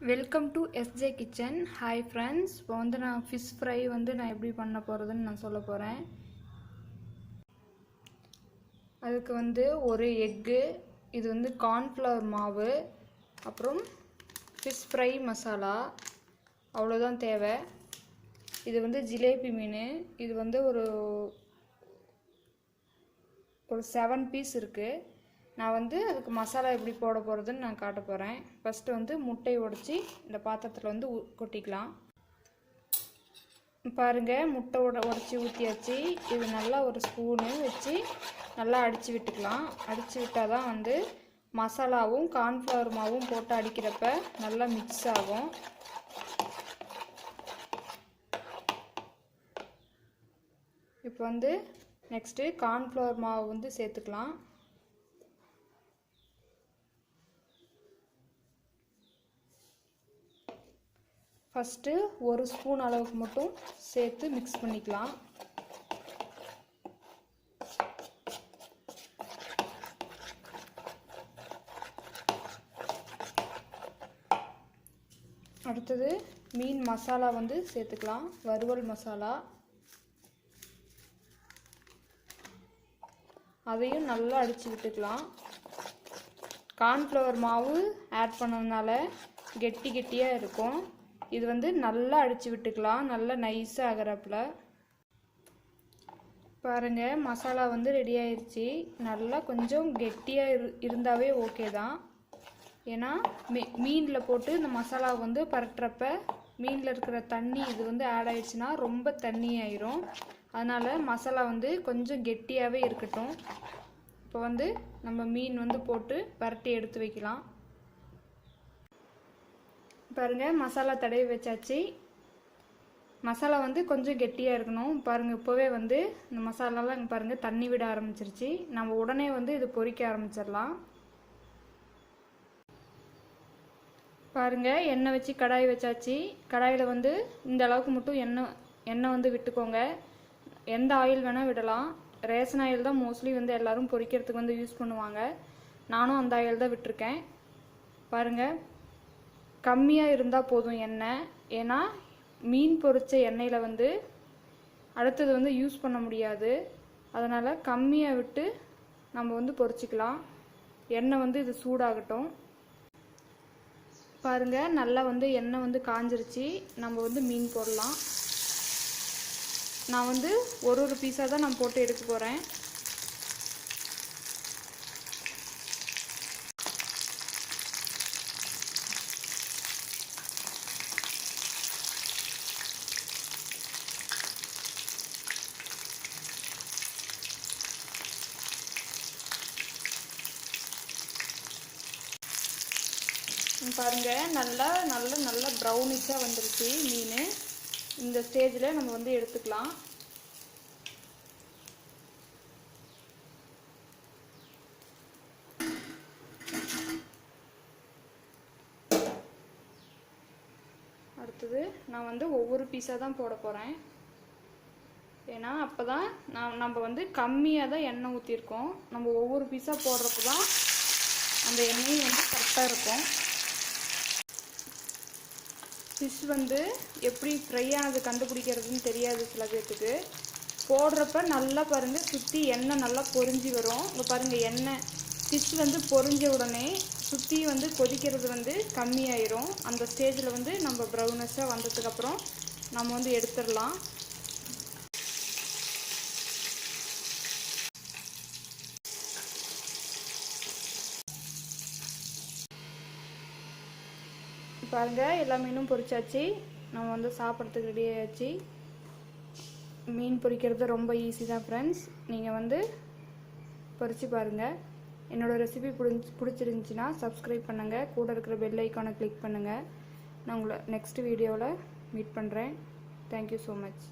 Welcome to SJ kitchen hi friends இப்போ வந்து நான் ஃபிஷ் ஃப்ரை வந்து நான் எப்படி பண்ண போகிறதுன்னு நான் சொல்ல போகிறேன் அதுக்கு வந்து ஒரு எக்கு இது வந்து கார்ன்ஃப்ளவர் மாவு அப்புறம் ஃபிஷ் ஃப்ரை மசாலா அவ்வளோதான் தேவை. இது வந்து ஜிலேபி மீன் இது வந்து ஒரு ஒரு செவன் பீஸ் இருக்குது நான் வந்து அதுக்கு மசாலா எப்படி போட போகிறதுன்னு நான் காட்ட போகிறேன் ஃபஸ்ட்டு வந்து முட்டையை உடச்சி இந்த பாத்திரத்தில் வந்து கொட்டிக்கலாம். பாருங்கள் முட்டை உட உடச்சி ஊற்றியாச்சு இது நல்லா ஒரு ஸ்பூனு வச்சு நல்லா அடித்து விட்டுக்கலாம். அடித்து விட்டால் தான் வந்து மசாலாவும் கார்ன்ஃப்ளவர் மாவும் போட்டு அடிக்கிறப்ப நல்லா மிக்ஸ் ஆகும். இப்போ வந்து நெக்ஸ்ட்டு கார்ன்ஃப்ளவர் மாவு வந்து சேர்த்துக்கலாம். ஃபஸ்ட்டு ஒரு ஸ்பூன் அளவுக்கு மட்டும் சேர்த்து மிக்ஸ் பண்ணிக்கலாம். அடுத்தது மீன் மசாலா வந்து சேர்த்துக்கலாம். வறுவல் மசாலா. அதையும் நல்லா அடித்து விட்டுக்கலாம். கார்ன்ஃப்ளவர் மாவு ஆட் பண்ணதுனால கெட்டி கெட்டியாக இருக்கும். இது வந்து நல்லா அடித்து விட்டுக்கலாம். நல்லா நைஸாக ஆகிறப்பல. பாருங்கள் மசாலா வந்து ரெடி ஆயிடுச்சு நல்லா கொஞ்சம் கெட்டியாக இரு இருந்தாவே ஓகே தான். ஏன்னா மீ மீனில் போட்டு இந்த மசாலா வந்து பரட்டுறப்ப மீனில் இருக்கிற தண்ணி இது வந்து ஆட் ஆயிடுச்சுன்னா ரொம்ப தண்ணி ஆயிரும். அதனால் மசாலா வந்து கொஞ்சம் கெட்டியாகவே இருக்கட்டும். இப்போ வந்து நம்ம மீன் வந்து போட்டு பரட்டி எடுத்து வைக்கலாம். பாருங்கள் மசாலா தடவி வச்சாச்சு. மசாலா வந்து கொஞ்சம் கெட்டியாக இருக்கணும். பாருங்கள் இப்போவே வந்து இந்த மசாலாலாம் இங்கே பாருங்கள் தண்ணி விட ஆரம்பிச்சிருச்சு. நம்ம உடனே வந்து இது பொறிக்க ஆரம்பிச்சிடலாம். பாருங்கள் எண்ணெய் வச்சு கடாய் வச்சாச்சு. கடாயில் வந்து இந்த அளவுக்கு மட்டும் எண்ணெய் எண்ணெய் வந்து விட்டுக்கோங்க. எந்த ஆயில் வேணால் விடலாம். ரேஷன் ஆயில் தான் மோஸ்ட்லி வந்து எல்லோரும் பொரிக்கிறதுக்கு வந்து யூஸ் பண்ணுவாங்க. நானும் அந்த ஆயில் தான் விட்டுருக்கேன். பாருங்கள் கம்மியாக இருந்தால் போதும் எண்ணெய். ஏன்னா மீன் பொரிச்ச எண்ணெயில் வந்து அடுத்தது வந்து யூஸ் பண்ண முடியாது. அதனால் கம்மியாக விட்டு நம்ம வந்து பொரிச்சிக்கலாம். எண்ணெய் வந்து இது சூடாகட்டும். பாருங்க நல்லா வந்து எண்ணெய் வந்து காஞ்சிருச்சு. நம்ம வந்து மீன் போடலாம். நான் வந்து ஒரு ஒரு பீஸாக தான் நான் போட்டு எடுக்க போகிறேன் பாருங்க. நல்லா நல்லா நல்லா ப்ரௌனிஷாக வந்துருச்சு மீன். இந்த ஸ்டேஜில் நம்ம வந்து எடுத்துக்கலாம். அடுத்தது நான் வந்து ஒவ்வொரு பீஸாக தான் போட போகிறேன் ஏன்னா அப்போ தான் நான் நம்ம வந்து கம்மியாக தான் எண்ணெய் ஊற்றிருக்கோம் நம்ம ஒவ்வொரு பீஸாக போடுறப்ப தான் அந்த எண்ணெயும் வந்து கரெக்டாக இருக்கும். ஃபிஷ் வந்து எப்படி ஃப்ரை ஆனது கண்டுபிடிக்கிறதுன்னு தெரியாது சில பேர்த்துக்கு போடுறப்ப நல்லா பாருங்கள் சுற்றி எண்ணெய் நல்லா பொறிஞ்சி வரும். இங்கே பாருங்கள் எண்ணெய். ஃபிஷ் வந்து பொறிஞ்ச உடனே சுற்றி வந்து கொதிக்கிறது வந்து கம்மியாயிரும். அந்த ஸ்டேஜில் வந்து நம்ம ப்ரௌனஸாக வந்ததுக்கப்புறம் நம்ம வந்து எடுத்துடலாம். பாருங்கள் எல்லா மீனும் பொரிச்சாச்சு. நம்ம வந்து சாப்பிட்றதுக்கு ரெடி ஆயாச்சு. மீன் பொரிக்கிறது ரொம்ப ஈஸி தான் ஃப்ரெண்ட்ஸ் நீங்கள் வந்து பொரிச்சு பாருங்கள் என்னோடய ரெசிபி பிடிச்சி பிடிச்சிருந்துச்சின்னா சப்ஸ்கிரைப் பண்ணுங்கள் கூட இருக்கிற பெல் ஐக்கானை கிளிக் பண்ணுங்கள் நான் உங்களை நெக்ஸ்ட் வீடியோவில் மீட் பண்ணுறேன் தேங்க்யூ ஸோ மச்